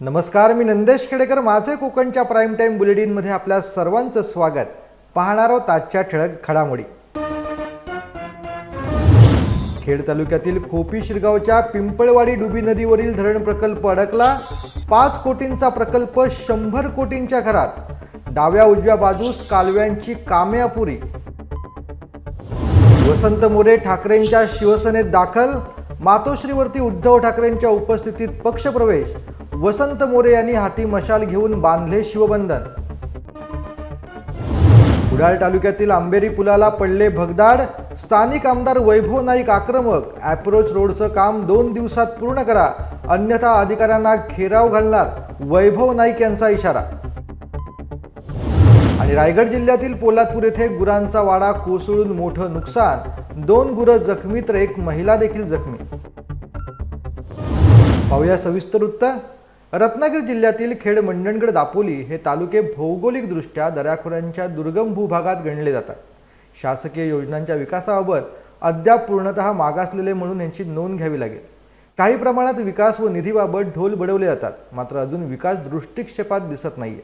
नमस्कार मी नंदेश खेडेकर. माझे कोकणच्या प्राईम टाईम बुलेटिनमध्ये आपल्या सर्वांचं स्वागत. पाहणार आहोत आजच्या ठळक घडामोडी. खेड तालुक्यातील खोपी शिरगावच्या पिंपळवाडी डुबी नदीवरील धरण प्रकल्प अडकला. पाच कोटींचा प्रकल्प शंभर कोटींच्या घरात. डाव्या उजव्या बाजूस कालव्यांची कामे अपुरी वसंत मोरे ठाकरेंच्या शिवसेनेत दाखल. मातोश्रीवरती उद्धव ठाकरेंच्या उपस्थितीत पक्षप्रवेश. वसंत मोरे यांनी हाती मशाल घेऊन बांधले शिवबंधन. कुडाळ तालुक्यातील आंबेरी पुलाला पडले भगदाड. स्थानिक आमदार वैभव नाईक आक्रमक. अॅप्रोच रोडचं काम दोन दिवसात पूर्ण करा. अन्यथा अधिकाऱ्यांना घेराव घालणार वैभव नाईक यांचा इशारा. आणि रायगड जिल्ह्यातील पोलादपूर येथे गुरांचा वाडा कोसळून मोठं नुकसान. दोन गुरं जखमी तर एक महिला देखील जखमी. पाहूया सविस्तर वृत्त. रत्नागिरी जिल्ह्यातील खेड मंडणगड दापोली हे तालुके भौगोलिकदृष्ट्या दऱ्याखोऱ्यांच्या दुर्गम भूभागात गणले जातात. शासकीय योजनांच्या विकासाबाबत अद्याप पूर्णतः मागासलेले म्हणून यांची नोंद घ्यावी लागेल. काही प्रमाणात विकास व निधीबाबत ढोल बडवले जातात मात्र अजून विकास दृष्टिक्षेपात दिसत नाहीये.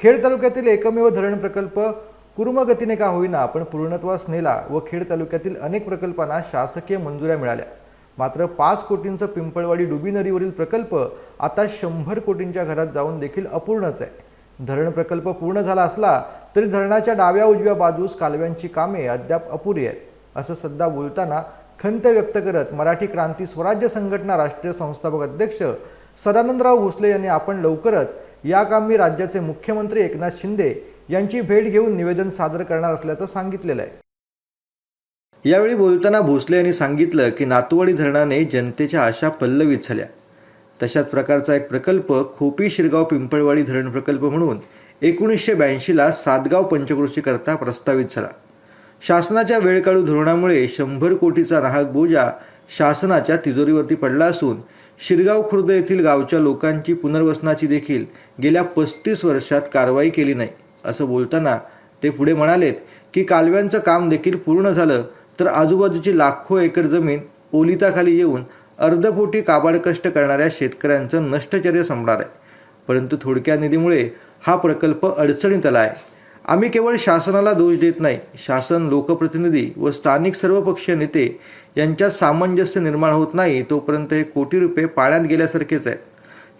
खेड तालुक्यातील एकमेव धरण प्रकल्प कुर्मगतीने का होईना पण पूर्णत्वास नेला व खेड तालुक्यातील अनेक प्रकल्पांना शासकीय मंजुऱ्या मिळाल्या. मात्र पाच कोटींचं पिंपळवाडी डुबिनरीवरील प्रकल्प आता शंभर कोटींच्या घरात जाऊन देखील अपूर्णच आहे. धरण प्रकल्प पूर्ण झाला असला तरी धरणाच्या डाव्या उजव्या बाजूस कालव्यांची कामे अद्याप अपुरी आहेत असं सध्या बोलताना खंत व्यक्त करत मराठी क्रांती स्वराज्य संघटना राष्ट्रीय संस्थापक अध्यक्ष सदानंदराव भोसले यांनी आपण लवकरच या कामी राज्याचे मुख्यमंत्री एकनाथ शिंदे यांची भेट घेऊन निवेदन सादर करणार असल्याचं सांगितलेलं आहे. यावेळी बोलताना भोसले यांनी सांगितलं की नातुवाडी धरणाने जनतेच्या आशा पल्लवित झाल्या. तशाच प्रकारचा एक प्रकल्प खोपी शिरगाव पिंपळवाडी धरण प्रकल्प म्हणून एकोणीसशे ब्याऐंशीला सातगाव पंचकृषीकरता प्रस्तावित झाला. शासनाच्या वेळकाळू धोरणामुळे शंभर कोटीचा नाहक बोजा शासनाच्या तिजोरीवरती पडला असून शिरगाव खुर्द येथील गावच्या लोकांची पुनर्वसनाची देखील गेल्या पस्तीस वर्षात कारवाई केली नाही असं बोलताना ते पुढे म्हणालेत की कालव्यांचं काम देखील पूर्ण झालं तर आजूबाजूची लाखो एकर जमीन ओलिताखाली येऊन अर्धपोटी काबाड कष्ट करणाऱ्या शेतकऱ्यांचं नष्टचर्य संपणार आहे. परंतु थोडक्या निधीमुळे हा प्रकल्प अडचणीत आला आहे. आम्ही केवळ शासनाला दोष देत नाही शासन लोकप्रतिनिधी व स्थानिक सर्वपक्षीय नेते यांच्यात सामंजस्य निर्माण होत नाही तोपर्यंत हे कोटी रुपये पाण्यात गेल्यासारखेच आहेत.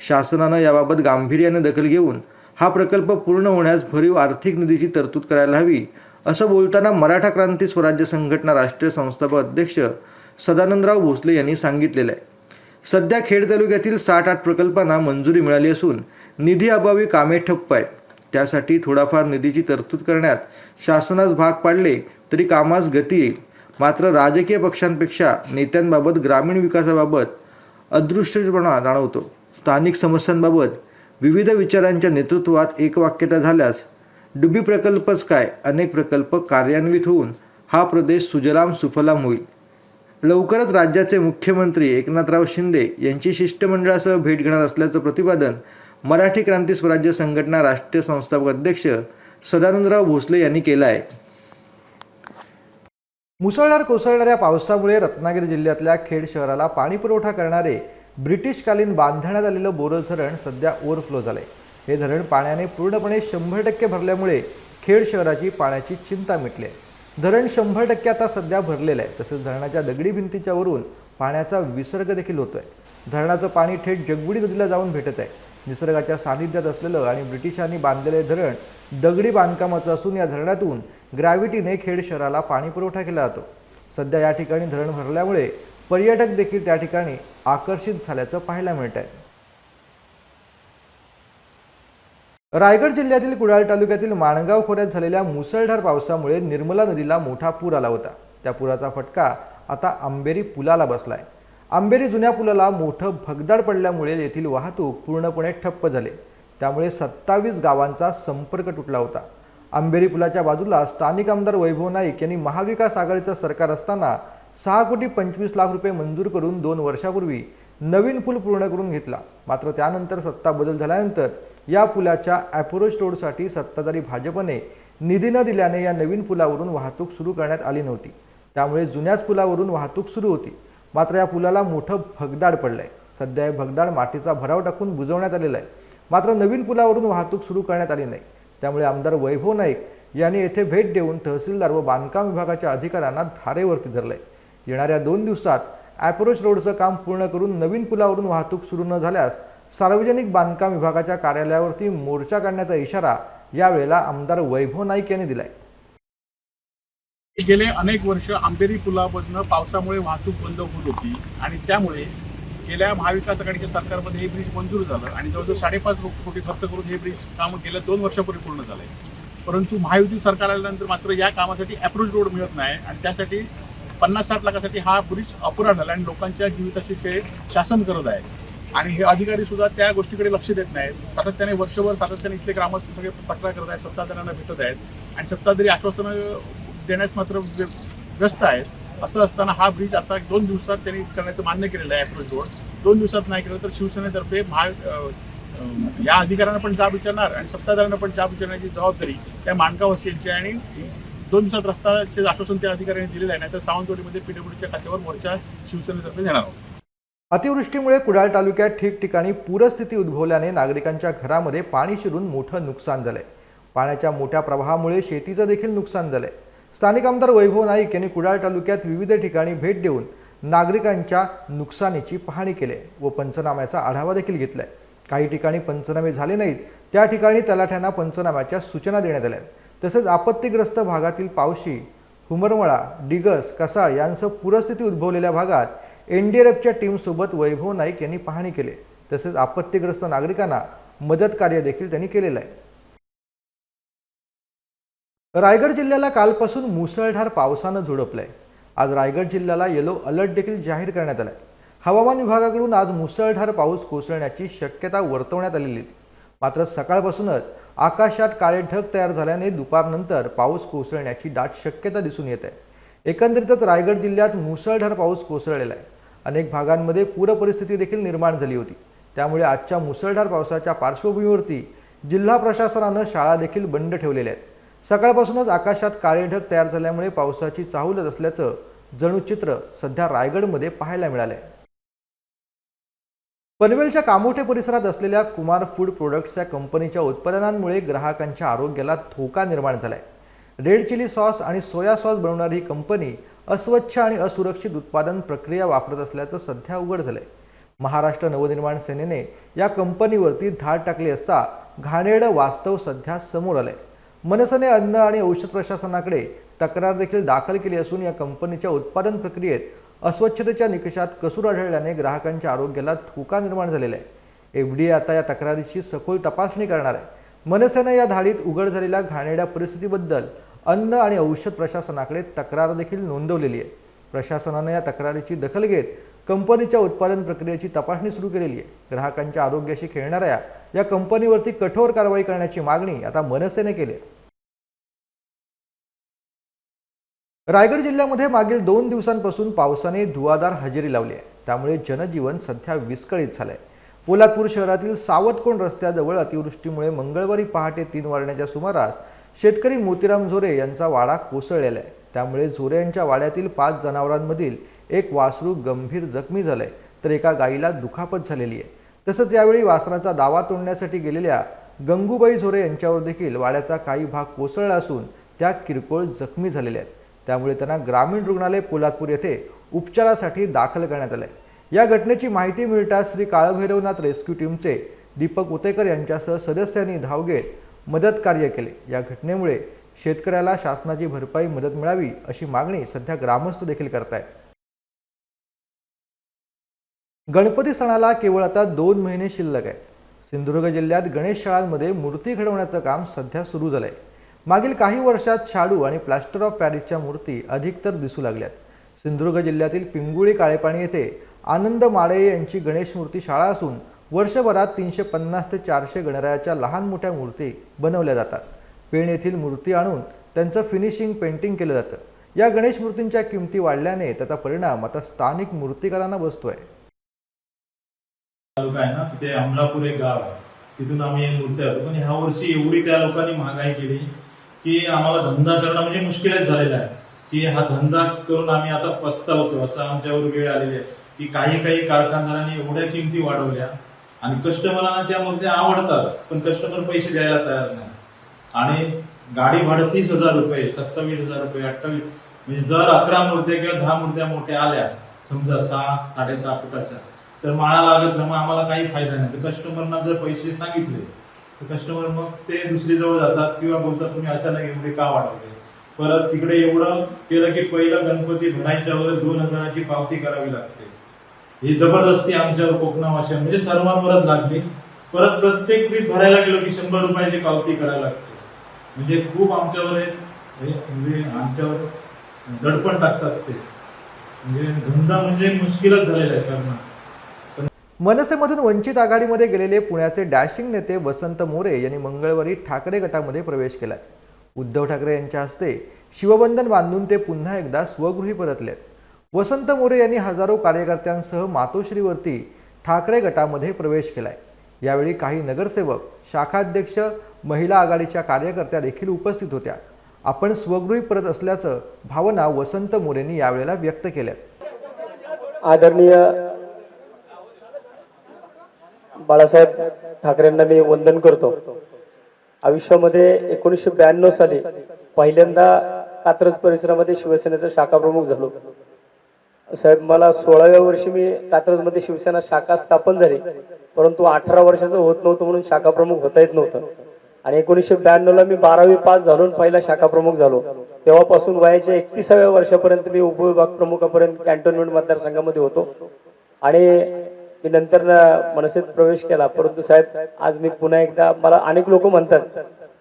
शासनानं याबाबत गांभीर्याने दखल घेऊन हा प्रकल्प पूर्ण होण्यास भरीव आर्थिक निधीची तरतूद करायला हवी असं बोलताना मराठा क्रांती स्वराज्य संघटना राष्ट्रीय संस्थापक अध्यक्ष सदानंदराव भोसले यांनी सांगितलेलं आहे. सध्या खेड तालुक्यातील साठ आठ प्रकल्पांना मंजुरी मिळाली असून निधी अभावी कामे ठप्प आहेत. त्यासाठी थोडाफार निधीची तरतूद करण्यात शासनास भाग पाडले तरी कामास गती येईल. मात्र राजकीय पक्षांपेक्षा नेत्यांबाबत ग्रामीण विकासाबाबत अदृश्यपणा जाणवतो. स्थानिक समस्यांबाबत विविध विचारांच्या नेतृत्वात एकवाक्यता झाल्यास डुबी प्रकल्पच काय? अनेक प्रकल्प कार्यान्वित होऊन हा प्रदेश सुजलाम सुफलाम होईल. लवकरच राज्याचे मुख्यमंत्री एकनाथराव शिंदे यांची शिष्टमंडळासह भेट घेणार असल्याचं प्रतिपादन मराठी क्रांती स्वराज्य संघटना राष्ट्रीय संस्थापक अध्यक्ष सदानंदराव भोसले यांनी केलं आहे. मुसळधार कोसळणाऱ्या पावसामुळे रत्नागिरी जिल्ह्यातल्या खेड शहराला पाणीपुरवठा करणारे ब्रिटिशकालीन बांधण्यात आलेलं बोरस धरण सध्या ओव्हरफ्लो झालं आहे हे धरण पाण्याने पूर्णपणे शंभर टक्के भरल्यामुळे खेड शहराची पाण्याची चिंता मिटली. आहे धरण शंभर टक्के आता सध्या भरलेलं आहे. तसेच धरणाच्या दगडी भिंतीच्या वरून पाण्याचा विसर्ग देखील होतोय. धरणाचं पाणी थेट जगबुडी नदीला जाऊन भेटत आहे. निसर्गाच्या सानिध्यात असलेलं आणि ब्रिटिशांनी बांधलेले धरण दगडी बांधकामाचं असून या धरणातून ग्रॅव्हिटीने खेड शहराला पाणी पुरवठा केला जातो. सध्या या ठिकाणी धरण भरल्यामुळे पर्यटक देखील त्या ठिकाणी आकर्षित झाल्याचं पाहायला मिळत आहे रायगड जिल्ह्यातील कुडाळ तालुक्यातील माणगाव खोऱ्यात झालेल्या मुसळधार पावसामुळे निर्मला नदीला मोठा पूर आला होता. त्या पुराचा फटका आता आंबेरी पुलाला बसलाय. आंबेरी जुन्या पुलाला मोठं भगदाड पडल्यामुळे येथील वाहतूक पूर्णपणे ठप्प झाले. त्यामुळे सत्तावीस गावांचा संपर्क तुटला होता. आंबेरी पुलाच्या बाजूला स्थानिक आमदार वैभव नाईक यांनी महाविकास आघाडीचं सरकार असताना सहा कोटी पंचवीस लाख रुपये मंजूर करून दोन वर्षापूर्वी नवीन पूल पूर्ण करून घेतला. मात्र त्यानंतर सत्ता बदल झाल्यानंतर या पुलाच्या अॅप्रोच रोडसाठी सत्ताधारी भाजपने निधी न दिल्याने या नवीन पुलावरून वाहतूक सुरू करण्यात आली नव्हती. त्यामुळे जुन्याच पुलावरून वाहतूक सुरू होती. मात्र या पुलाला मोठं भगदाड पडलं आहे सध्या हे भगदाड मातीचा भराव टाकून बुजवण्यात आलेला आहे. मात्र नवीन पुलावरून वाहतूक सुरू करण्यात आली नाही. त्यामुळे आमदार वैभव नाईक यांनी येथे भेट देऊन तहसीलदार व बांधकाम विभागाच्या अधिकाऱ्यांना धारेवरती धरलंय. येणाऱ्या दोन दिवसात ॲप्रोच रोडचं काम पूर्ण करून नवीन पुलावरून वाहतूक सुरू न झाल्यास सार्वजनिक बांधकाम विभागाच्या कार्यालयावरती मोर्चा काढण्याचा इशारा यावेळेला आमदार वैभव नाईक यांनी दिलाय. गेले अनेक वर्ष आंबेरी पुलामधनं पावसामुळे वाहतूक बंद होत होती आणि त्यामुळे गेल्या महाविकास आघाडीच्या सरकारमध्ये हे ब्रिज मंजूर झालं आणि जवळजवळ साडेपाच कोटी खर्च करून हे ब्रिज काम गेल्या दोन वर्षापूर्वी पूर्ण झालंय परंतु महायुती सरकार आल्यानंतर मात्र या कामासाठी अप्रोच रोड मिळत नाही आणि त्यासाठी पन्नास साठ लाखासाठी हा ब्रिज अपुरा झाला आणि लोकांच्या जीविताची ते शासन करत आहे. आणि हे अधिकारी सुद्धा त्या गोष्टीकडे लक्ष देत नाहीत. सातत्याने वर्षभर सातत्याने इथले ग्रामस्थ सगळे तक्रार करत आहेत सत्ताधाऱ्यांना भेटत आहेत. आणि सत्ताधारी आश्वासनं देण्यास मात्र व्य- व्यस्त आहेत असं असताना हा ब्रिज आता दोन दिवसात त्यांनी करण्याचं मान्य केलेलं आहे अप्रोच रोड दोन दिवसात नाही केलं तर शिवसेनेतर्फे महा या अधिकाऱ्यांना पण जाब विचारणार आणि सत्ताधाऱ्यांना पण जाब विचारण्याची जबाबदारी त्या माणगावसियांची आणि दोन दिवसात रस्त्याचे आश्वासन त्या अधिकाऱ्यांनी दिलेलं आहे नाही तर सावंतवाडीमध्ये पीडब्ल्यूडीच्या खात्यावर मोर्चा शिवसेनेतर्फे घेणार आहोत. अतिवृष्टीमुळे कुडाळ तालुक्यात ठिकठिकाणी पूरस्थिती उद्भवल्याने नागरिकांच्या घरामध्ये पाणी शिरून मोठं नुकसान झालंय. पाण्याच्या मोठ्या प्रवाहामुळे शेतीचं देखील नुकसान झालंय. स्थानिक आमदार वैभव नाईक यांनी कुडाळ तालुक्यात विविध ठिकाणी भेट देऊन नागरिकांच्या नुकसानीची पाहणी केली. आहे व पंचनाम्याचा आढावा देखील घेतलाय. काही ठिकाणी पंचनामे झाले नाहीत त्या ठिकाणी तलाठ्यांना पंचनाम्याच्या सूचना देण्यात आल्या आहेत. तसेच आपत्तीग्रस्त भागातील पावशी हुमरमळा डिगस कसाळ यांसह पूरस्थिती उद्भवलेल्या भागात एनडीआरएफच्या टीमसोबत वैभव नाईक यांनी पाहणी केली. तसेच आपत्तीग्रस्त नागरिकांना मदत कार्य देखील त्यांनी केलेलं आहे. रायगड जिल्ह्याला कालपासून मुसळधार पावसानं झोडपलंय. आज रायगड जिल्ह्याला येलो अलर्ट देखील जाहीर करण्यात आलाय. हवामान विभागाकडून आज मुसळधार पाऊस कोसळण्याची शक्यता वर्तवण्यात आलेली. आहे. मात्र सकाळपासूनच आकाशात काळे ढग तयार झाल्याने दुपारनंतर पाऊस कोसळण्याची दाट शक्यता दिसून येत आहे. एकंदरीतच रायगड जिल्ह्यात मुसळधार पाऊस कोसळलेला आहे. अनेक भागांमध्ये पूरपरिस्थिती देखील निर्माण झाली होती. त्यामुळे आजच्या मुसळधार पावसाच्या पार्श्वभूमीवरती जिल्हा प्रशासनानं शाळा देखील बंद ठेवलेल्या आहेत. सकाळपासूनच आकाशात काळे ढग तयार झाल्यामुळे पावसाची चाहूलत असल्याचं जणू चित्र सध्या रायगडमध्ये पाहायला मिळालंय. पनवेलच्या कामोठे परिसरात असलेल्या कुमार फूड प्रोडक्ट्स या कंपनीच्या उत्पादनांमुळे ग्राहकांच्या आरोग्याला धोका निर्माण झाला आहे रेड चिली सॉस आणि सोया सॉस बनवणारी ही कंपनी अस्वच्छ आणि असुरक्षित उत्पादन प्रक्रिया वापरत असल्याचं सध्या उघड झालंय. महाराष्ट्र नवनिर्माण सेनेने या कंपनीवरती धाड टाकली असता घाणेरडं वास्तव सध्या समोर आलंय. मनसेने अन्न आणि औषध प्रशासनाकडे तक्रार देखील दाखल केली असून या कंपनीच्या उत्पादन प्रक्रियेत अस्वच्छतेच्या निकषात कसूर आढळल्याने ग्राहकांच्या आरोग्याला धोका निर्माण झालेला आहे. एफडीए आता या तक्रारीची सखोल तपासणी करणार आहे. मनसेने या धाडीत उघड झालेल्या घाणेरड्या परिस्थितीबद्दल अन्न आणि औषध प्रशासनाकडे तक्रार देखील नोंदवलेली आहे. प्रशासनाने या तक्रारीची दखल घेत कंपनीच्या उत्पादन प्रक्रियेची तपासणी सुरू केलेली आहे. ग्राहकांच्या आरोग्याशी खेळणाऱ्या या कंपनीवरती कठोर कारवाई करण्याची मागणी आता मनसेने केली आहे. रायगड जिल्ह्यामध्ये मागील दोन दिवसांपासून पावसाने धुवाधार हजेरी लावली आहे. त्यामुळे जनजीवन सध्या विस्कळीत झालंय. पोलादपूर शहरातील सावतकोंड रस्त्याजवळ अतिवृष्टीमुळे मंगळवारी पहाटे तीन वाजण्याच्या सुमारास शेतकरी मोतीराम झोरे यांचा वाडा कोसळलेला आहे. त्यामुळे झोरे यांच्या वाड्यातील पाच जनावरांमधील एक वासरू गंभीर जखमी झालंय तर एका गायीला दुखापत झालेली आहे. तसंच यावेळी वासराचा दावा तोडण्यासाठी गेलेल्या गंगूबाई झोरे यांच्यावर देखील वाड्याचा काही भाग कोसळला असून त्या किरकोळ जखमी झालेल्या आहेत. त्यामुळे त्यांना ग्रामीण रुग्णालय पोलादपूर येथे उपचारासाठी दाखल करण्यात आले या घटनेची माहिती मिळताच श्री काळभैरवनाथ रेस्क्यू टीमचे दीपक उतेकर यांच्यासह सदस्यांनी धाव घेत मदत कार्य केले. या घटनेमुळे शेतकऱ्याला शासनाची भरपाई मदत मिळावी अशी मागणी सध्या ग्रामस्थ देखील करतायत. गणपती सणाला केवळ आता दोन महिने शिल्लक आहेत. सिंधुदुर्ग जिल्ह्यात गणेश शाळांमध्ये मूर्ती घडवण्याचं काम सध्या सुरू झालंय. मागील काही वर्षात शाडू आणि प्लास्टर ऑफ पॅरिसच्या मूर्ती अधिकतर दिसू लागल्यात. सिंधुदुर्ग जिल्ह्यातील पिंगुळी काळेपाणी येथे आनंद माडे यांची गणेश मूर्ती शाळा असून वर्षभरात तीनशे पन्नास ते चारशे गणरायाच्या लहान मोठ्या मूर्ती बनवल्या जातात. पेण येथील मूर्ती आणून त्यांचं फिनिशिंग पेंटिंग केलं जातं. या गणेश मूर्तींच्या किमती वाढल्याने त्याचा परिणाम आता स्थानिक मूर्तीकारांना बसतोय. तालुका आहे ना तिथे अमलापूर एक गाव आहे. तिथून आम्ही मूर्ती आणतो. पण ह्या वर्षी एवढी त्या लोकांनी महागाई केली की आम्हाला धंदा करणं म्हणजे मुश्किलच झालेला आहे. की हा धंदा करून आम्ही आता पस्तावतो असं आमच्यावर वेळ आलेली आहे. की काही काही कारखानदारांनी एवढ्या किमती वाढवल्या. आणि कस्टमरांना त्या मूर्त्या आवडतात पण कस्टमर पैसे द्यायला तयार नाही. आणि गाडी भाडं तीस हजार रुपये सत्तावीस हजार रुपये अठ्ठावीस म्हणजे जर अकरा मूर्त्या किंवा दहा मूर्त्या मोठ्या आल्या समजा सहा साडेसहा फुटाच्या तर माळा लागत नाही मग आम्हाला काही फायदा नाही. तर कस्टमरना जर पैसे सांगितले तर कस्टमर मग ते दुसरीजवळ जातात किंवा बोलतात तुम्ही अचानक एवढे का वाढवले? परत तिकडे एवढं केलं की पहिलं गणपती भरायच्या अगोदर दोन हजाराची पावती करावी लागते. ही जबरदस्ती आमच्यावर कोकणावाशी म्हणजे सर्वांवरच लागली. परत प्रत्येक पीठ भरायला गेलो की शंभर रुपयाची पावती करायला लागते. म्हणजे खूप आमच्यावर म्हणजे आमच्यावर दडपण टाकतात ते. म्हणजे धंदा म्हणजे मुश्किलच झालेला आहे कारण. मनसेमधून वंचित आघाडीमध्ये गेलेले पुण्याचे डॅशिंग नेते वसंत मोरे यांनी मंगळवारी ठाकरे गटामध्ये प्रवेश केला उद्धव ठाकरे यांच्या हस्ते शिवबंधन बांधून ते पुन्हा एकदा स्वगृही परतले वसंत मोरे यांनी हजारो कार्यकर्त्यांसह मातोश्रीवरती ठाकरे गटामध्ये प्रवेश केलाय. यावेळी काही नगरसेवक शाखाध्यक्ष महिला आघाडीच्या कार्यकर्त्या देखील उपस्थित होत्या. आपण स्वगृही परत असल्याचं भावना वसंत मोरेंनी यावेळेला व्यक्त केल्या. आदरणीय बाळासाहेब ठाकरेंना मी वंदन करतो. आयुष्यामध्ये एकोणीसशे ब्याण्णव साली पहिल्यांदा कात्रज परिसरामध्ये शिवसेनेचा शाखा प्रमुख झालो. साहेब मला सोळाव्या वर्षी मी कात्रजमध्ये शिवसेना शाखा स्थापन झाली. परंतु अठरा वर्षाचं होत नव्हतं म्हणून शाखा प्रमुख होता येत नव्हतं. आणि एकोणीसशे ब्याण्णव ला मी बारावी पास झालो पहिला शाखा प्रमुख झालो. तेव्हापासून वयाच्या एकतीसाव्या वर्षापर्यंत मी उपविभाग प्रमुखापर्यंत कॅन्टोन्मेंट मतदारसंघामध्ये होतो. आणि मी नंतर मनसेत प्रवेश केला. परंतु साहेब आज मी पुन्हा एकदा मला अनेक लोक म्हणतात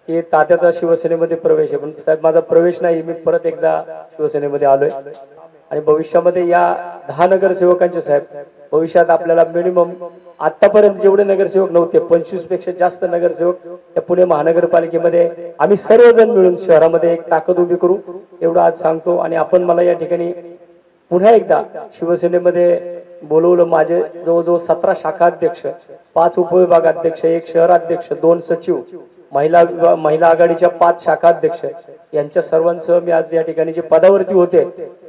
की तात्याचा शिवसेनेमध्ये प्रवेश आहे. पण साहेब माझा प्रवेश नाही. मी परत एकदा शिवसेनेमध्ये आलोय. आणि भविष्यामध्ये या दहा नगरसेवकांचे साहेब भविष्यात आपल्याला मिनिमम आतापर्यंत जेवढे नगरसेवक नव्हते पंचवीसपेक्षा जास्त नगरसेवक या पुणे महानगरपालिकेमध्ये आम्ही सर्वजण मिळून शहरामध्ये एक ताकद उभी करू एवढं आज सांगतो. आणि आपण मला या ठिकाणी पुन्हा एकदा शिवसेनेमध्ये बोलवलं. माझे जवळजवळ सतरा शाखा अध्यक्ष पाच उपविभागाध्यक्ष एक शहराध्यक्ष दोन सचिव महिला महिला आघाडीच्या पाच शाखाध्यक्ष यांच्या सर्वांसह मी आज या ठिकाणी जे पदावरती होते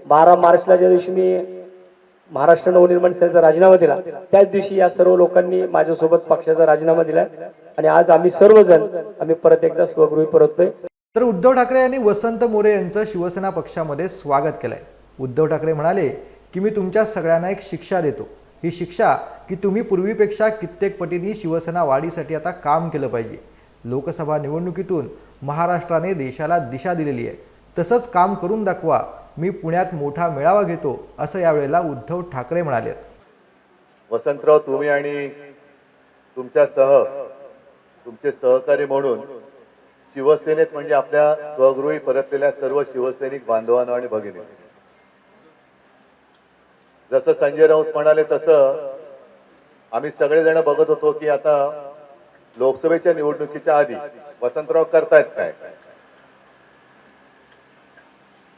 बारा मार्चला ज्या दिवशी मी महाराष्ट्र नवनिर्माण सेनेचा राजीनामा दिला त्याच दिवशी या सर्व लोकांनी माझ्यासोबत पक्षाचा राजीनामा दिला आणि आज आम्ही सर्वजण आम्ही परत एकदा स्वगृही परतलोय. तर उद्धव ठाकरे यांनी वसंत मोरे यांचं शिवसेना पक्षामध्ये स्वागत केलंय. उद्धव ठाकरे म्हणाले की मी तुमच्या सगळ्यांना एक शिक्षा देतो. ही शिक्षा की तुम्ही पूर्वीपेक्षा कित्येक पटींनी शिवसेना वाढीसाठी आता काम केलं पाहिजे. लोकसभा निवडणुकीतून महाराष्ट्राने देशाला दिशा दिलेली आहे. तसंच काम करून दाखवा मी पुण्यात मोठा मेळावा घेतो असं यावेळेला उद्धव ठाकरे म्हणाले वसंतराव तुम्ही आणि तुमच्या सह तुमचे सहकारी म्हणून शिवसेनेत म्हणजे आपल्या स्वगृही परतलेल्या सर्व शिवसैनिक बांधवांना आणि भगिनी. जसं संजय राऊत म्हणाले तसं आम्ही सगळेजण बघत होतो की आता लोकसभेच्या निवडणुकीच्या आधी वसंतराव करतायत काय?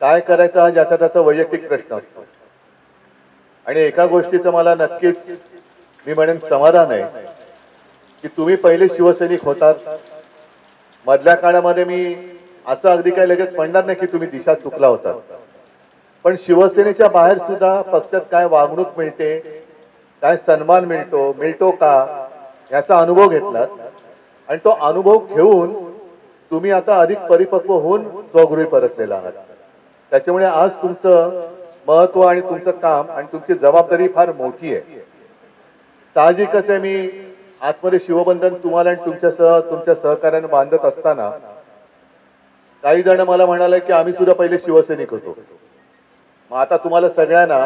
काय करायचं हा ज्याचा त्याचा वैयक्तिक प्रश्न असतो. आणि एका गोष्टीचं मला नक्कीच मी म्हणेन समाधान आहे की तुम्ही पहिले शिवसैनिक होतात. मधल्या काळामध्ये मी असं अगदी काही लगेच म्हणणार नाही की तुम्ही दिशा चुकला होता. पण शिवसेनेच्या बाहेर सुद्धा पक्षात काय वागणूक मिळते काय सन्मान मिळतो मिळतो का? याचा अनुभव घेतलात. आणि तो अनुभव घेऊन तुम्ही आता अधिक परिपक्व होऊन स्वगृही परतलेला आहात. त्याच्यामुळे आज तुमचं महत्त्व आणि तुमचं काम आणि तुमची जबाबदारी फार मोठी आहे. साहजिकच आहे मी आतमध्ये शिवबंधन तुम्हाला आणि तुमच्यासह तुमच्या सहकार्याने बांधत असताना काही जण मला म्हणाले की आम्ही सुद्धा पहिले शिवसैनिक होतो. मग आता तुम्हाला सगळ्यांना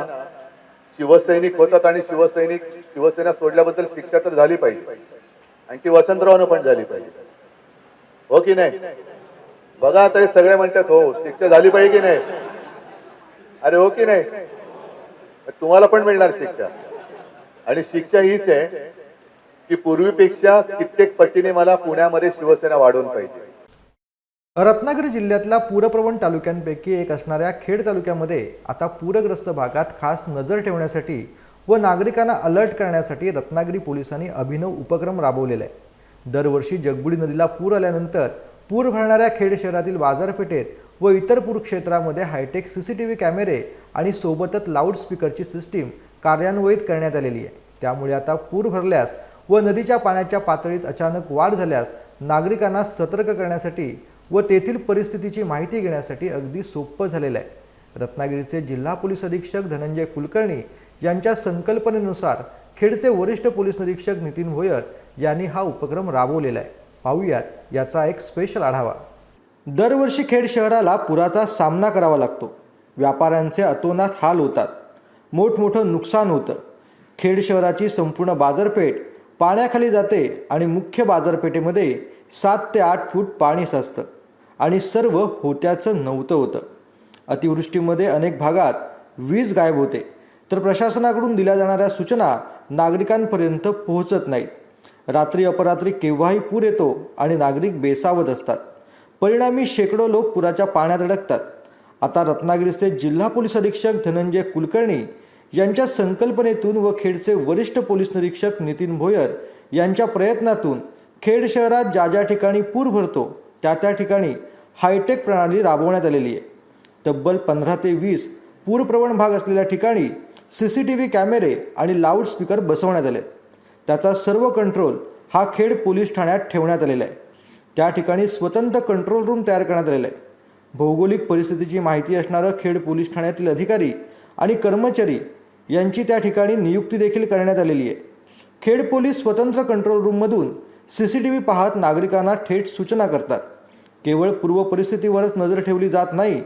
शिवसैनिक होतात आणि शिवसैनिक शिवसेना सोडल्याबद्दल शिक्षा तर झाली पाहिजे. आणि ती वसंतरावनं पण झाली पाहिजे. हो की नाही? बघा आता हे सगळे म्हणतात हो शिक्षा झाली पाहिजे की नाही? अरे हो की नाही? तुम्हाला पण मिळणार शिक्षा. आणि शिक्षा हीच आहे की पूर्वीपेक्षा कित्येक पटीने मला पुण्यामध्ये शिवसेना वाढवून पाहिजे. रत्नागिरी जिल्ह्यातल्या पूरप्रवण तालुक्यांपैकी एक असणाऱ्या खेड तालुक्यामध्ये आता पूरग्रस्त भागात खास नजर ठेवण्यासाठी व नागरिकांना अलर्ट करण्यासाठी रत्नागिरी पोलिसांनी अभिनव उपक्रम राबवलेला आहे. दरवर्षी जगबुडी नदीला पूर आल्यानंतर पूर भरणाऱ्या खेड शहरातील बाजारपेठेत व इतर पूर क्षेत्रामध्ये hitech C C T V कॅमेरे आणि सोबतच लाऊडस्पीकरची सिस्टीम कार्यान्वित करण्यात आलेली आहे. त्यामुळे आता पूर भरल्यास व नदीच्या पाण्याच्या पातळीत अचानक वाढ झाल्यास नागरिकांना सतर्क करण्यासाठी व तेथील परिस्थितीची माहिती घेण्यासाठी अगदी सोपं झालेलं आहे. रत्नागिरीचे जिल्हा पोलीस अधीक्षक धनंजय कुलकर्णी यांच्या संकल्पनेनुसार खेडचे वरिष्ठ पोलीस निरीक्षक नितीन भोयर यांनी हा उपक्रम राबवलेला आहे. पाहूयात याचा एक स्पेशल आढावा. दरवर्षी खेड शहराला पुराचा सामना करावा लागतो. व्यापाऱ्यांचे अतोनात हाल होतात. मोठमोठं नुकसान होतं. खेड शहराची संपूर्ण बाजारपेठ पाण्याखाली जाते आणि मुख्य बाजारपेठेमध्ये सात ते आठ फूट पाणी साचतं आणि सर्व होत्याचं नव्हतं होतं. अतिवृष्टीमध्ये अनेक भागात वीज गायब होते. तर प्रशासनाकडून दिल्या जाणाऱ्या सूचना नागरिकांपर्यंत पोहोचत नाहीत. रात्री अपरात्री केव्हाही पूर येतो आणि नागरिक बेसावत असतात. परिणामी शेकडो लोक पुराच्या पाण्यात अडकतात. आता रत्नागिरीचे जिल्हा पोलीस अधीक्षक धनंजय कुलकर्णी यांच्या संकल्पनेतून व खेडचे वरिष्ठ पोलीस निरीक्षक नितीन भोयर यांच्या प्रयत्नातून खेड शहरात ज्या ज्या ठिकाणी पूर भरतो त्या त्या ठिकाणी हायटेक प्रणाली राबवण्यात आलेली आहे. तब्बल पंधरा ते वीस पूरप्रवण भाग असलेल्या ठिकाणी सी सी टी व्ही कॅमेरे आणि लाऊडस्पीकर बसवण्यात आले. त्याचा सर्व कंट्रोल हा खेड पोलीस ठाण्यात ठेवण्यात आलेला आहे. त्या ठिकाणी स्वतंत्र कंट्रोल रूम तयार करण्यात आलेला आहे. भौगोलिक परिस्थितीची माहिती असणारं खेड पोलीस ठाण्यातील अधिकारी आणि कर्मचारी यांची त्या ठिकाणी नियुक्ती देखील करण्यात आलेली आहे. खेड पोलीस स्वतंत्र कंट्रोल रूममधून सी सी टी व्ही पाहत नागरिकांना थेट सूचना करतात. केवळ पूर्व परिस्थितीवरच नजर ठेवली जात नाही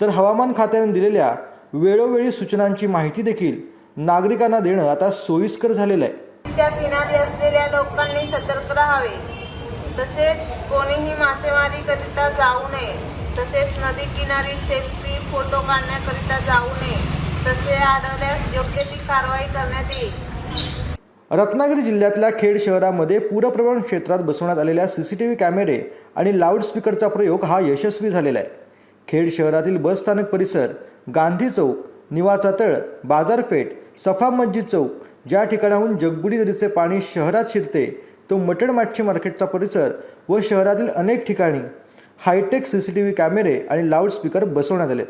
तर हवामान खात्याने दिलेल्या वेळोवेळी सूचनांची माहिती देखील नागरिकांना देणं आता सोयीस्कर झालेलं आहे. त्या किनारी असलेल्या लोकांनी सतर्क राहावे. तसेच कोणीही मासेमारी करिता जाऊ नये. तसेच नदी किनारी सेल्फी फोटो काढण्याकरिता जाऊ नये. तसे आढळल्यास योग्य ती कारवाई करण्यात येईल. रत्नागिरी जिल्ह्यातल्या खेड शहरामध्ये पूरप्रवण क्षेत्रात बसवण्यात आलेल्या सी सी टी व्ही कॅमेरे आणि लाऊडस्पीकरचा प्रयोग हा यशस्वी झालेला आहे. खेड शहरातील बसस्थानक परिसर गांधी चौक निवाचा तळ बाजारपेठ सफा मस्जिद चौक ज्या ठिकाणाहून जगबुडी नदीचे पाणी शहरात शिरते तो मटण मागची मार्केटचा परिसर व शहरातील अनेक ठिकाणी hitech C C T V कॅमेरे आणि लाऊडस्पीकर बसवण्यात आलेत.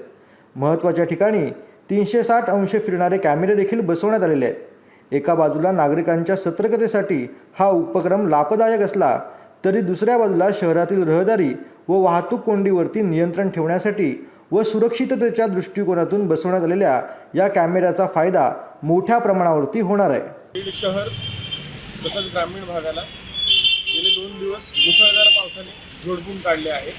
महत्त्वाच्या ठिकाणी तीनशे साठ अंश फिरणारे कॅमेरे देखील बसवण्यात आलेले आहेत. एका बाजूला नागरिकांच्या सतर्कतेसाठी हा उपक्रम लाभदायक असला तरी दुसऱ्या बाजूला शहरातील रहदारी व वाहतूक कोंडीवरती नियंत्रण ठेवण्यासाठी व सुरक्षिततेच्या दृष्टिकोनातून बसवण्यात आलेल्या या कॅमेऱ्याचा फायदा मोठ्या प्रमाणावरती होणार आहे. शहर तसंच ग्रामीण भागाला गेले दोन दिवस मुसळधार पावसाने झोडपून काढले आहे.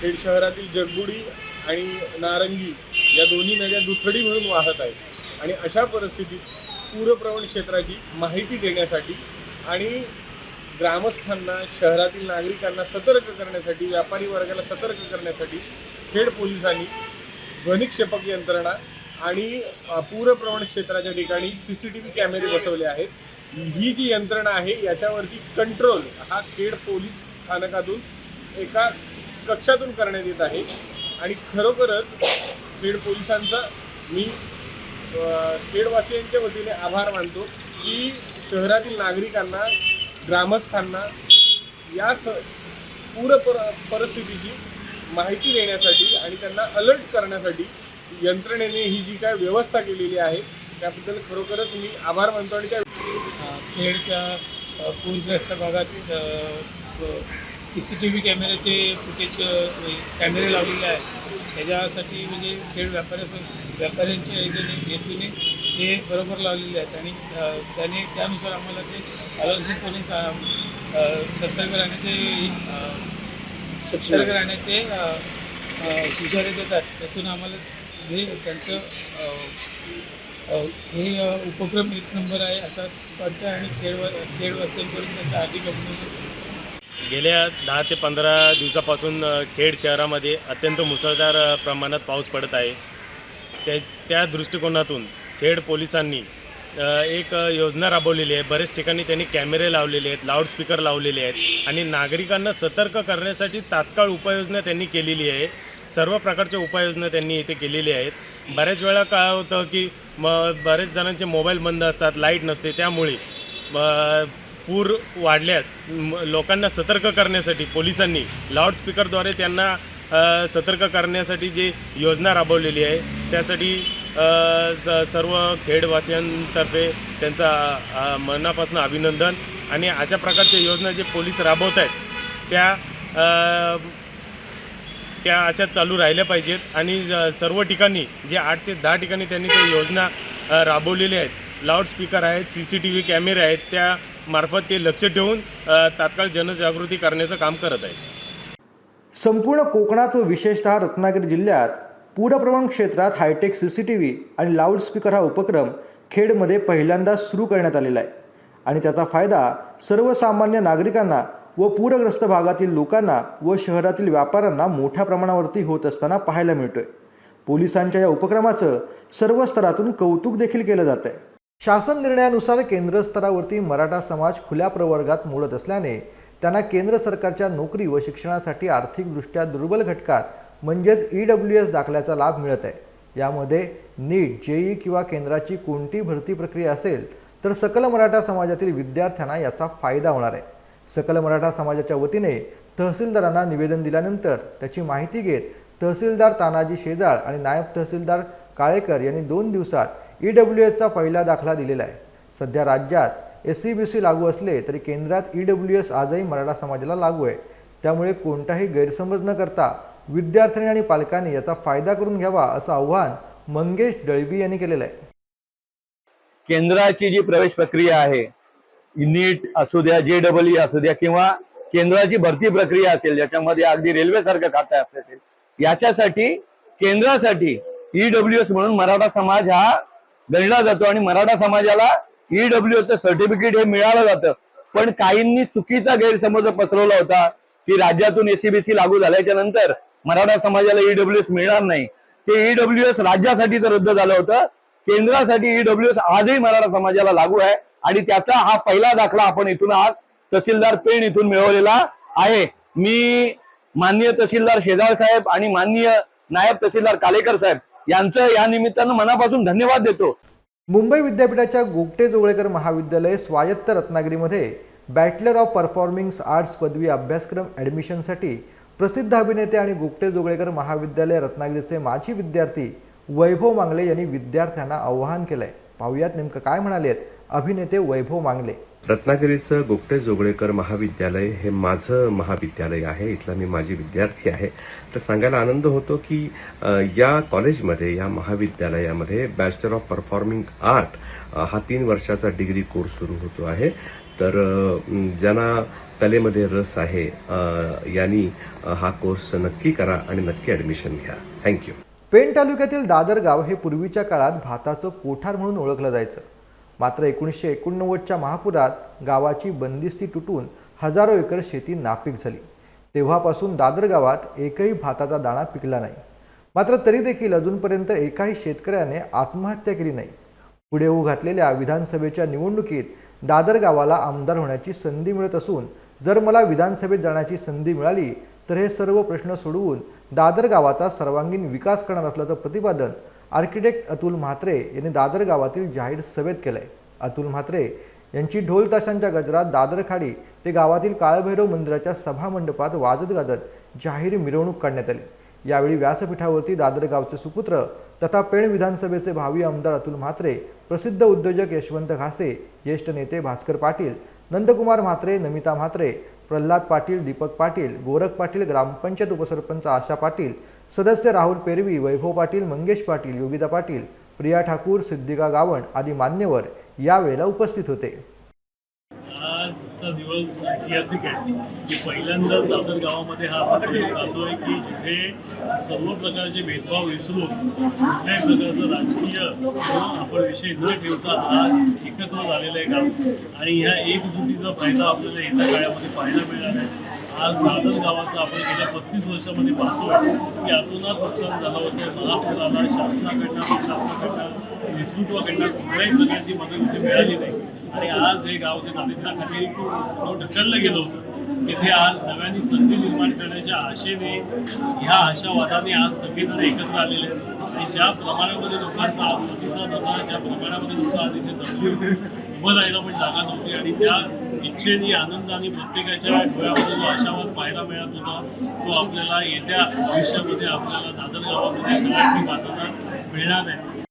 खेड शहरातील जगबुडी आणि नारंगी या दोन्ही नद्या दुथडी म्हणून वाहत आहेत आणि अशा परिस्थितीत पूरप्रवण क्षेत्राची माहिती देण्यासाठी आणि ग्रामस्थांना शहरातील नागरिकांना सतर्क करण्यासाठी व्यापारी वर्गाला सतर्क करण्यासाठी खेड पोलिसांनी ध्वनिक्षेपक यंत्रणा आणि पूरप्रवण क्षेत्राच्या ठिकाणी सी सी टी व्ही कॅमेरे बसवले आहेत. ही जी यंत्रणा आहे याच्यावरती कंट्रोल हा खेड पोलीस स्थानकातून एका कक्षातून करण्यात येत आहे. आणि खरोखरच खेड पोलिसांचा मी खेडवासियांच्या वतीने आभार मानतो की शहरातील नागरिकांना ग्रामस्थांना या स पूर पर परिस्थितीची माहिती देण्यासाठी आणि त्यांना अलर्ट करण्यासाठी यंत्रणेने ही जी काय व्यवस्था केलेली आहे त्याबद्दल खरोखरच मी आभार मानतो आणि त्या खेडच्या पूरग्रस्त भागात सी सी टी व्ही कॅमेऱ्याचे फुटेज म्हणजे कॅमेरे लावलेले आहेत. त्याच्यासाठी म्हणजे खेड व्यापाऱ्या व्यापाऱ्यांच्या हेतूने हे बरोबर लावलेले आहेत आणि त्याने त्यानुसार आम्हाला ते अलर्टपणे सतर्क राहण्याचे अ, सतर्क राहण्याचे अ, देतात. त्यातून आम्हाला हे त्यांचं हे उपक्रम एक नंबर आहे असं वाटतं आणि खेळ खेळ असेलपर्यंत त्याचं अधिक अभिनंदन. गेल्या दहा ते पंधरा दिवसापासून खेड शहरामध्ये अत्यंत मुसळधार प्रमाणात पाऊस पडत आहे. त्या त्या दृष्टिकोनातून खेड पोलिसांनी एक योजना राबवलेली आहे. बरेच ठिकाणी त्यांनी कॅमेरे लावलेले आहेत लाऊडस्पीकर लावलेले आहेत आणि नागरिकांना सतर्क करण्यासाठी तात्काळ उपाययोजना त्यांनी केलेली आहे. सर्व प्रकारच्या उपाययोजना त्यांनी इथे केलेल्या आहेत. बऱ्याच वेळा काय होतं की म बरेच जणांचे मोबाईल बंद असतात लाइट नसते. त्यामुळे पूर वाढल्यास म- लोकांना सतर्क करण्यासाठी पोलिसांनी लाऊडस्पीकरद्वारे त्यांना सतर्क करण्यासाठी जी योजना राबवलेली आहे त्यासाठी स- सर्व खेडवासियांतर्फे त्यांचा मनापासून अभिनंदन आणि अशा प्रकारच्या योजना जे पोलीस राबवत आहेत त्या त्या अशा चालू राहिल्या पाहिजेत आणि सर्व ठिकाणी जे आठ ते दहा ठिकाणी त्यांनी त्या योजना राबवलेल्या आहेत. लाऊडस्पीकर आहेत सी सी टी व्ही कॅमेरे आहेत त्या मार्फत ते लक्ष ठेवून तात्काळ जनजागृती करण्याचं काम करत आहेत. संपूर्ण कोकणात व विशेषतः रत्नागिरी जिल्ह्यात पूरप्रवण क्षेत्रात hi-tech C C T V आणि लाऊडस्पीकर हा उपक्रम खेडमध्ये पहिल्यांदा सुरू करण्यात आलेला आहे. आणि त्याचा फायदा सर्वसामान्य नागरिकांना व पूरग्रस्त भागातील लोकांना व शहरातील व्यापाऱ्यांना मोठ्या प्रमाणावरती होत असताना पाहायला मिळतोय. पोलिसांच्या या उपक्रमाचं सर्व स्तरातून कौतुक देखील केलं जात आहे. शासन निर्णयानुसार केंद्र स्तरावरती मराठा समाज खुल्या प्रवर्गात मोडत असल्याने त्यांना केंद्र सरकारच्या नोकरी व शिक्षणासाठी आर्थिकदृष्ट्या दुर्बल घटकात म्हणजेच ई डब्ल्यू एस दाखल्याचा लाभ मिळत आहे. यामध्ये नीट जेई किंवा केंद्राची कोणती भरती प्रक्रिया असेल तर सकल मराठा समाजातील विद्यार्थ्यांना याचा फायदा होणार आहे. सकल मराठा समाजाच्या वतीने तहसीलदारांना निवेदन दिल्यानंतर त्याची माहिती घेत तहसीलदार तानाजी शेजाळ आणि नायब तहसीलदार काळेकर यांनी दोन दिवसात ई डब्ल्यू एसचा पहिला दाखला दिलेला आहे. सध्या राज्यात एस सी बी सी लागू असले तरी केंद्रात ई डब्ल्यू एस आजही मराठा समाजाला लागू आहे. त्यामुळे कोणताही गैरसमज न करता विद्यार्थ्यांनी आणि पालकांनी याचा फायदा करून घ्यावा असं आव्हान मंगेश दळवी यांनी केलेलं आहे. केंद्राची जी प्रवेश प्रक्रिया आहे नीट असू द्या जे डबल ई असू द्या किंवा केंद्राची भरती प्रक्रिया असेल ज्याच्यामध्ये अगदी रेल्वे सारखं खातं असेल याच्यासाठी केंद्रासाठी ईडब्ल्यू एस म्हणून मराठा समाज हा गणला जातो आणि मराठा समाजाला ईडब्ल्यू एसचं सर्टिफिकेट हे मिळालं जातं. पण काहींनी चुकीचा गैरसमज पसरवला होता की राज्यातून एसीबीसी लागू झाल्याच्यानंतर मराठा समाजाला ईडब्ल्यू एस मिळणार नाही. ते ईडब्ल्यू एस राज्यासाठीच रद्द झालं होतं. केंद्रासाठी ईडब्ल्यू एस आजही मराठा समाजाला लागू आहे. आणि त्याचा हा पहिला दाखला आपण इथून आज तहसीलदार पेण इथून मिळवलेला आहे. मी माननीय तहसीलदार शेजाळ साहेब आणि माननीय नायब तहसीलदार कालेकर साहेब यांचं या निमित्तानं मनापासून धन्यवाद देतो. मुंबई विद्यापीठाच्या गोगटे जोगळेकर महाविद्यालय स्वायत्त रत्नागिरीमध्ये बॅचलर ऑफ परफॉर्मिंग आर्ट्स पदवी अभ्यासक्रम ॲडमिशनसाठी प्रसिद्ध अभिनेते आणि गुप्टे जोगळेकर महाविद्यालय रत्नागिरीचे माजी विद्यार्थी वैभव मांगले यांनी विद्यार्थ्यांना आवाहन केलंय. पाहुयात नेमकं काय म्हणाले अभिनेते वैभव मांगले. रत्नागिरीचं गुप्टे जोगळेकर महाविद्यालय हे माझं महाविद्यालय आहे इथला मी माझी विद्यार्थी आहे. तर सांगायला आनंद होतो की या कॉलेजमध्ये या महाविद्यालयामध्ये बॅचलर ऑफ परफॉर्मिंग आर्ट हा तीन वर्षाचा डिग्री कोर्स सुरू होतो आहे. तर ज्यांना कलेमध्ये रस आहे यांनी हा कोर्स नक्की करा आणि नक्की ॲडमिशन घ्या. थँक्यू पेण तालुक्यातील दादर गाव हे पूर्वीच्या काळात भाताचं कोठार म्हणून ओळखलं जायचं. मात्र एकोणीसशे एकोणनव्वदच्या महापुरात गावाची बंदिस्ती तुटून हजारो एकर शेती नापीक झाली. तेव्हापासून दादर गावात एकही भाताचा दाणा पिकला नाही. मात्र तरी देखील अजूनपर्यंत एकाही शेतकऱ्याने आत्महत्या केली नाही. पुढे होऊ घातलेल्या विधानसभेच्या निवडणुकीत दादर गावाला आमदार होण्याची संधी मिळत असून जर मला विधानसभेत जाण्याची संधी मिळाली तर हे सर्व प्रश्न सोडवून दादर गावाचा सर्वांगीण विकास करणार असल्याचं प्रतिपादन आर्किटेक्ट अतुल म्हात्रे यांनी दादर गावातील जाहीर सभेत केलंय. अतुल म्हात्रे यांची ढोल ताशांच्या गजरात दादर खाडी ते गावातील काळभैरव मंदिराच्या सभामंडपात वाजत गाजत जाहीर मिरवणूक काढण्यात आली. यावेळी व्यासपीठावरती दादर गावचे सुपुत्र तथा पेण विधानसभेचे भावी आमदार अतुल म्हात्रे प्रसिद्ध उद्योजक यशवंत घासे ज्येष्ठ नेते भास्कर पाटील नंदकुमार म्हात्रे नमिता म्हात्रे प्रल्हाद पाटील दीपक पाटील गोरख पाटील ग्रामपंचायत उपसरपंच आशा पाटील सदस्य राहुल पेरवी वैभव पाटील मंगेश पाटील योगिता पाटील प्रिया ठाकूर सिद्धिका गावण आदी मान्यवर यावेळेला उपस्थित होते. आजचा दिवस ऐतिहासिक आहे. की पहिल्यांदाच दादर गावामध्ये हा आपण जातोय की जिथे सर्व प्रकारचे भेदभाव विसरून कुठल्याही प्रकारचं राजकीय आपण विषय न ठेवता आज एकत्र झालेलं आहे गाव. आणि ह्या एकजुटीचा फायदा आपल्याला येत्या काळामध्ये पाहायला मिळणार आहे. आज दादर गावाचं आपण गेल्या पस्तीस वर्षामध्ये पाहतोय की अतोनात नुकसान झालं होतं महापूर आला शासनाकडनं शासनाकडनं नेतृत्वाकडनं कुठल्याही प्रकारची मदत इथे मिळाली नाही. आणि आज हे गाव जे दारिद्र्याखाली जो ढकललं गेलं होतं. तिथे आज नव्याने संधी निर्माण करण्याच्या आशेने ह्या आशावादाने आज सगळेजण एकत्र आलेले आहेत आणि ज्या प्रमाणामध्ये लोकांचा आज प्रतिसाद होता ज्या प्रमाणामध्ये लोक आज इथे जमली होती उभं राहायला पण जागा नव्हती आणि त्या इच्छेने आनंदाने प्रत्येकाच्या डोळ्यामध्ये जो आशावाद पाहायला मिळत होता तो आपल्याला येत्या भविष्यामध्ये आपल्याला दादर गावामध्ये मिळणार आहे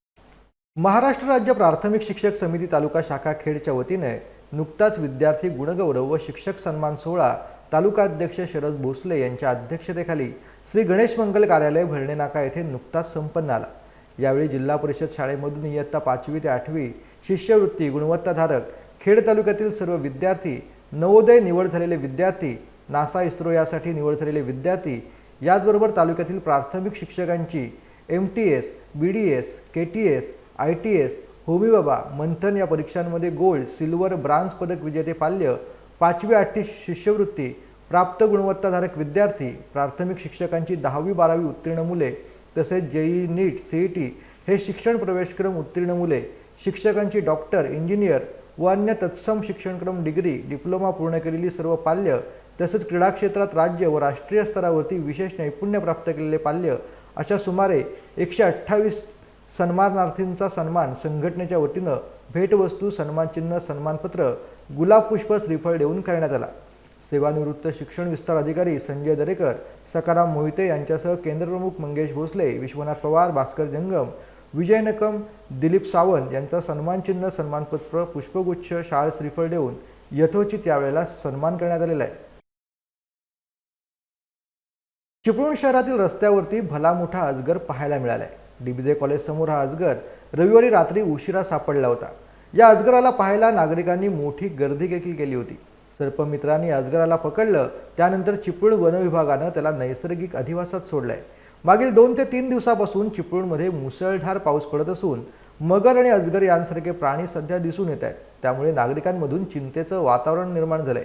महाराष्ट्र राज्य प्राथमिक शिक्षक समिती तालुका शाखा खेडच्या वतीने नुकताच विद्यार्थी गुणगौरव व शिक्षक सन्मान सोहळा तालुका अध्यक्ष शरद भोसले यांच्या अध्यक्षतेखाली श्री गणेश मंगल कार्यालय भरणे नाका येथे नुकताच संपन्न आला. यावेळी जिल्हा परिषद शाळेमधून इयत्ता पाचवी ते आठवी शिष्यवृत्ती गुणवत्ताधारक खेड तालुक्यातील सर्व विद्यार्थी नवोदय निवड झालेले विद्यार्थी नासा इस्रो यासाठी निवड झालेले विद्यार्थी याचबरोबर तालुक्यातील प्राथमिक शिक्षकांची M T S B D S K T S I T S Homi Bhabha Manthan या परीक्षांमध्ये गोल्ड सिल्वर ब्रांज पदक विजेते पाल्य पाचवी आठवी शिष्यवृत्ती प्राप्त गुणवत्ताधारक विद्यार्थी प्राथमिक शिक्षकांची दहावी बारावी उत्तीर्ण मुले तसेच JEE NEET C E T हे शिक्षण प्रवेशक्रम उत्तीर्ण मुले शिक्षकांची डॉक्टर इंजिनियर व अन्य तत्सम शिक्षणक्रम डिग्री डिप्लोमा पूर्ण केलेली सर्व पाल्य तसेच क्रीडा क्षेत्रात राज्य व राष्ट्रीय स्तरावरती विशेष नैपुण्य प्राप्त केलेले पाल्य अशा सुमारे एकशे अठ्ठावीस सन्मानार्थींचा सन्मान संघटनेच्या वतीनं भेटवस्तू सन्मानचिन्ह सन्मानपत्र गुलाब पुष्प श्रीफळ देऊन करण्यात आला. सेवानिवृत्त शिक्षण विस्तार अधिकारी संजय दरेकर सकाराम मोहिते यांच्यासह केंद्रप्रमुख मंगेश भोसले विश्वनाथ पवार भास्कर जंगम विजय नकम दिलीप सावंत यांचा सन्मानचिन्ह सन्मानपत्र पुष्पगुच्छ शाळ श्रीफळ देऊन यथोचित यावेळेला सन्मान करण्यात आलेला आहे. चिपळूण शहरातील रस्त्यावरती भला मोठा अजगर पाहायला आहे डीबीजे कॉलेजसमोर हा अजगर रविवारी रात्री उशिरा सापडला होता. या अजगराला पाहायला नागरिकांनी मोठी गर्दी देखील केली होती. सर्पमित्रांनी अजगराला पकडलं त्यानंतर चिपळूण वनविभागानं त्याला नैसर्गिक अधिवासात सोडलंय. मागील दोन ते तीन दिवसापासून चिपळूणमध्ये मुसळधार पाऊस पडत असून मगर आणि अजगर यांसारखे प्राणी सध्या दिसून येत आहेत. त्यामुळे नागरिकांमधून चिंतेचं वातावरण निर्माण झालंय.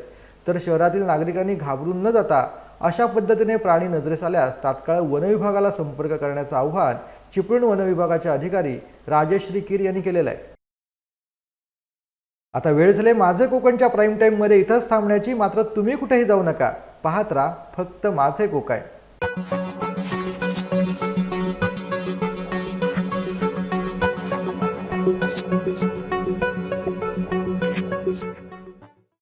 तर शहरातील नागरिकांनी घाबरून न जाता अशा पद्धतीने प्राणी नजरेस आल्यास तात्काळ वनविभागाला संपर्क करण्याचं आव्हान चिपळूण वनविभागाचे अधिकारी राजश्री कीर यांनी केलेलं आहे. आता वेळ झाले माझे कोकणच्या प्राईम टाईममध्ये इथंच थांबण्याची मात्र तुम्ही कुठेही जाऊ नका. पाहत राहा फक्त माझे कोकण.